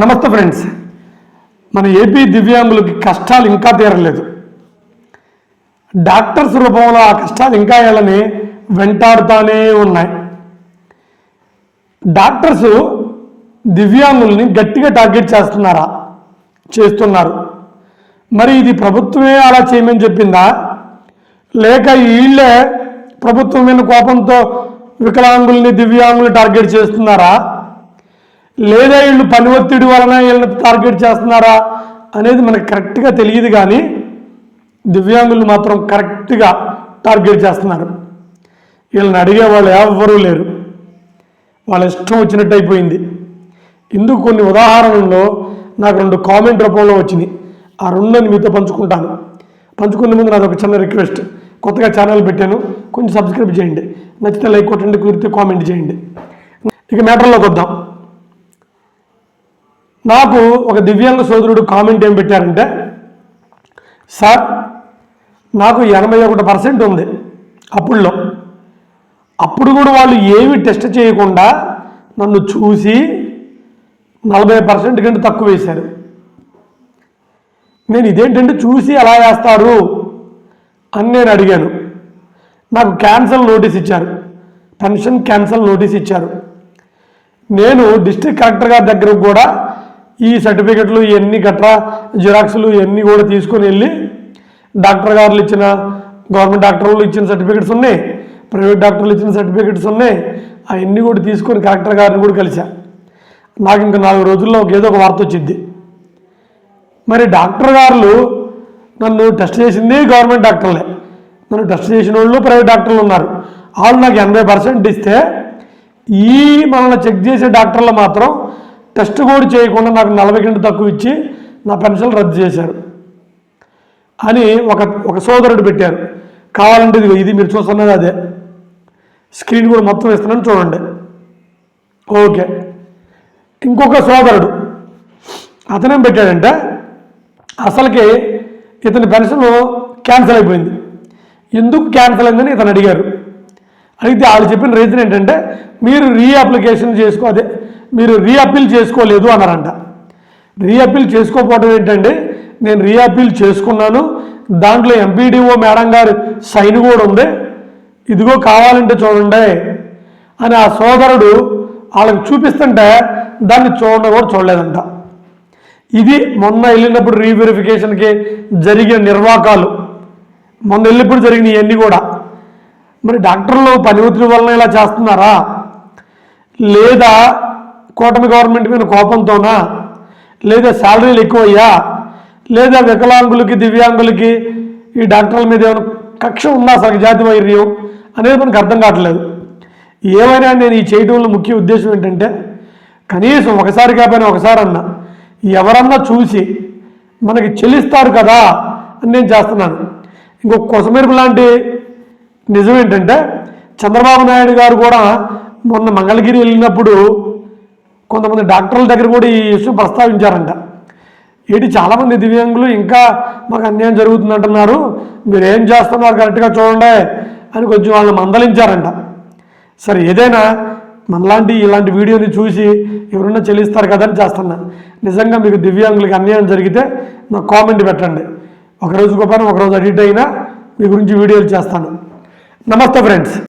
నమస్తే ఫ్రెండ్స్. మన ఏపీ దివ్యాంగులకి కష్టాలు ఇంకా తీరలేదు. డాక్టర్స్ రూపంలో ఆ కష్టాలు ఇంకా వెళ్ళని వెంటాడుతూనే ఉన్నాయి. డాక్టర్స్ దివ్యాంగుల్ని గట్టిగా టార్గెట్ చేస్తున్నారా? చేస్తున్నారు. మరి ఇది ప్రభుత్వమే అలా చేయమని చెప్పిందా? లేక వీళ్ళే ప్రభుత్వం మీద కోపంతో వికలాంగుల్ని దివ్యాంగుల్ని టార్గెట్ చేస్తున్నారా? లేదా వీళ్ళు పని ఒత్తిడి వలన వీళ్ళని టార్గెట్ చేస్తున్నారా అనేది మనకు కరెక్ట్గా తెలియదు కానీ దివ్యాంగులు మాత్రం కరెక్ట్గా టార్గెట్ చేస్తున్నారు. వీళ్ళని అడిగే వాళ్ళు ఎవ్వరూ లేరు. వాళ్ళ ఇష్టం వచ్చినట్టు అయిపోయింది. ఇందుకు కొన్ని ఉదాహరణల్లో నాకు రెండు కామెంట్ రూపంలో వచ్చినాయి. ఆ రెండుని మీతో పంచుకుంటాను. పంచుకునే ముందు నాది ఒక చిన్న రిక్వెస్ట్. కొత్తగా ఛానల్ పెట్టాను. కొంచెం సబ్స్క్రైబ్ చేయండి. నచ్చితే లైక్ కొట్టండి కుదిరితే కామెంట్ చేయండి. ఇక మ్యాటర్లోకి వద్దాం. నాకు ఒక దివ్యాంగ సోదరుడు కామెంట్ ఏం పెట్టారంటే సార్ నాకు ఎనభై ఒకటి పర్సెంట్ ఉంది అప్పుడులో. అప్పుడు కూడా వాళ్ళు ఏమి టెస్ట్ చేయకుండా నన్ను చూసి నలభై పర్సెంట్ కంటే తక్కువ వేశారు. నేను ఇదేంటంటే చూసి ఎలా వేస్తారు అని నేను అడిగాను. నాకు క్యాన్సల్ నోటీస్ ఇచ్చారు పెన్షన్ క్యాన్సల్ నోటీస్ ఇచ్చారు. నేను డిస్ట్రిక్ట్ కలెక్టర్ గారి దగ్గరకు కూడా ఈ సర్టిఫికెట్లు ఇవన్నీ గట్రా జిరాక్స్లు ఇవన్నీ కూడా తీసుకొని వెళ్ళి డాక్టర్ గారులు ఇచ్చిన గవర్నమెంట్ డాక్టర్లు ఇచ్చిన సర్టిఫికెట్స్ ఉన్నాయి ప్రైవేట్ డాక్టర్లు ఇచ్చిన సర్టిఫికెట్స్ ఉన్నాయి అవన్నీ కూడా తీసుకొని కలెక్టర్ గారిని కూడా కలిసా నాకు ఇంకా నాలుగు రోజుల్లో ఒక ఏదో ఒక వార్త వచ్చింది. మరి డాక్టర్ గారు నన్ను టెస్ట్ చేసింది గవర్నమెంట్ డాక్టర్లే. నన్ను టెస్ట్ చేసిన వాళ్ళు ప్రైవేట్ డాక్టర్లు ఉన్నారు. వాళ్ళు నాకు ఎనభై పర్సెంట్ ఇస్తే ఈ మనల్ని చెక్ చేసే డాక్టర్లు మాత్రం టెస్ట్ కూడా చేయకుండా నాకు నలభై గంట తక్కువ ఇచ్చి నా పెన్షన్ రద్దు చేశారు. అని ఒక ఒక సోదరుడు పెట్టారు. కావాలంటే ఇదిగో ఇది మీరు చూస్తున్నది అదే. స్క్రీన్ కూడా మొత్తం ఇస్తున్నాను చూడండి. ఓకే. ఇంకొక సోదరుడు అతనేం పెట్టాడంటే అసలుకి ఇతని పెన్షన్ క్యాన్సిల్ అయిపోయింది. ఎందుకు క్యాన్సిల్ అయిందని ఇతను అడిగారు. అడిగితే వాళ్ళు చెప్పిన రీజన్ ఏంటంటే మీరు రీఅప్లికేషన్ చేసుకో అదే మీరు రీఅపీల్ చేసుకోలేదు అన్నారంట. రీఅపీల్ చేసుకోకపోవడం ఏంటంటే నేను రీఅపీల్ చేసుకున్నాను. దాంట్లో ఎంపీడీఓ మేడం గారు సైన్ కూడా ఉంది. ఇదిగో కావాలంటే చూడండి అని ఆ సోదరుడు వాళ్ళకి చూపిస్తుంటే దాన్ని చూడండి కూడా చూడలేదంట. ఇది మొన్న వెళ్ళినప్పుడు రీవెరిఫికేషన్కి జరిగిన నిర్వాకాలు. మొన్న వెళ్ళినప్పుడు జరిగిన ఇవన్నీ కూడా. మరి డాక్టర్లు పని ఒత్తిడి వలన ఇలా చేస్తున్నారా? లేదా కూటమి గవర్నమెంట్ మీద కోపంతోనా? లేదా శాలరీలు ఎక్కువయ్యా? లేదా వికలాంగులకి దివ్యాంగులకి ఈ డాక్టర్ల మీద ఏమైనా కక్ష ఉందా అసలు జాతి వైర్యం అనేది మనకు అర్థం కావట్లేదు. ఏమైనా నేను ఈ చేయడంలో ముఖ్య ఉద్దేశం ఏంటంటే కనీసం ఒకసారి కాకపోయినా ఒకసారి అన్నా ఎవరన్నా చూసి మనకి చెల్లిస్తారు కదా అని నేను చేస్తున్నాను. ఇంకొక కొసమెరుపు లాంటి నిజం ఏంటంటే చంద్రబాబు నాయుడు గారు కూడా మొన్న మంగళగిరి వెళ్ళినప్పుడు కొంతమంది డాక్టర్ల దగ్గర కూడా ఈ విషయం ప్రస్తావించారంట. ఏంటి చాలామంది దివ్యాంగులు ఇంకా మాకు అన్యాయం జరుగుతుంది అంటున్నారు మీరు ఏం చేస్తున్నారు కరెక్ట్గా చూడండి అని కొంచెం వాళ్ళు మందలించారంట. సరే ఏదైనా మనలాంటి ఇలాంటి వీడియోని చూసి ఎవరన్నా చెల్లిస్తారు కదా అని చేస్తున్నా. నిజంగా మీకు దివ్యాంగులకి అన్యాయం జరిగితే నాకు కామెంట్ పెట్టండి. ఒక రోజు ఒకరోజు ఒక రోజు అయినా మీ గురించి వీడియోలు చేస్తాను. నమస్తే ఫ్రెండ్స్.